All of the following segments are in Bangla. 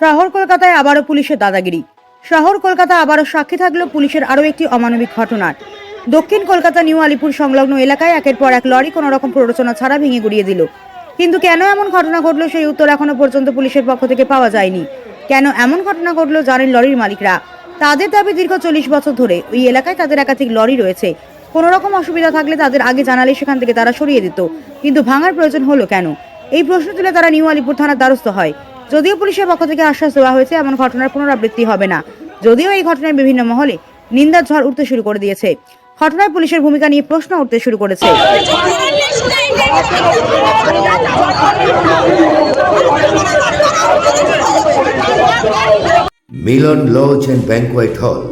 শহর কলকাতায় আবারও পুলিশের দাদাগিরি। শহর কলকাতা আবারও সাক্ষী থাকল পুলিশের আরও একটি অমানবিক ঘটনার। দক্ষিণ কলকাতা নিউ আলিপুর সংলগ্ন এলাকায় একের পর এক লরি কোনো রকম প্ররোচনা ছাড়া ভেঙে গুড়িয়ে দিল। কিন্তু কেন এমন ঘটনা ঘটলো সেই উত্তর এখনও পর্যন্ত পুলিশের পক্ষ থেকে পাওয়া যায়নি। কেন এমন ঘটনা ঘটলো জানেন লরির মালিকরা। তাদের দাবি দীর্ঘ চল্লিশ বছর ধরে ওই এলাকায় তাদের একাধিক লরি রয়েছে। কোনো রকম অসুবিধা থাকলে তাদের আগে জানালে সেখান থেকে তারা সরিয়ে দিত। কিন্তু ভাঙার প্রয়োজন হলো কেন? এই প্রশ্ন তুলে তারা নিউ আলিপুর থানার দ্বারস্থ হয়। যদিও পুলিশের পক্ষ থেকে আশ্বাস দেওয়া হয়েছে, এমন ঘটনার পুনরাবৃত্তি হবে না। যদিও এই ঘটনায় বিভিন্ন মহলে নিন্দার ঝড় উঠতে শুরু করে দিয়েছে। ঘটনায় পুলিশের ভূমিকা নিয়ে প্রশ্ন উঠতে শুরু করেছে। মিলন লজ অ্যান্ড ব্যাংকোয়েট হল,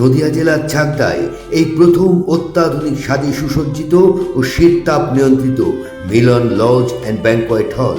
নদিয়া জেলার চাকদায় এই প্রথম অত্যাধুনিক স্বাদে সুসজ্জিত ও শীত তাপ নিয়ন্ত্রিত মিলন লজ অ্যান্ড ব্যাংকোয়েট হল।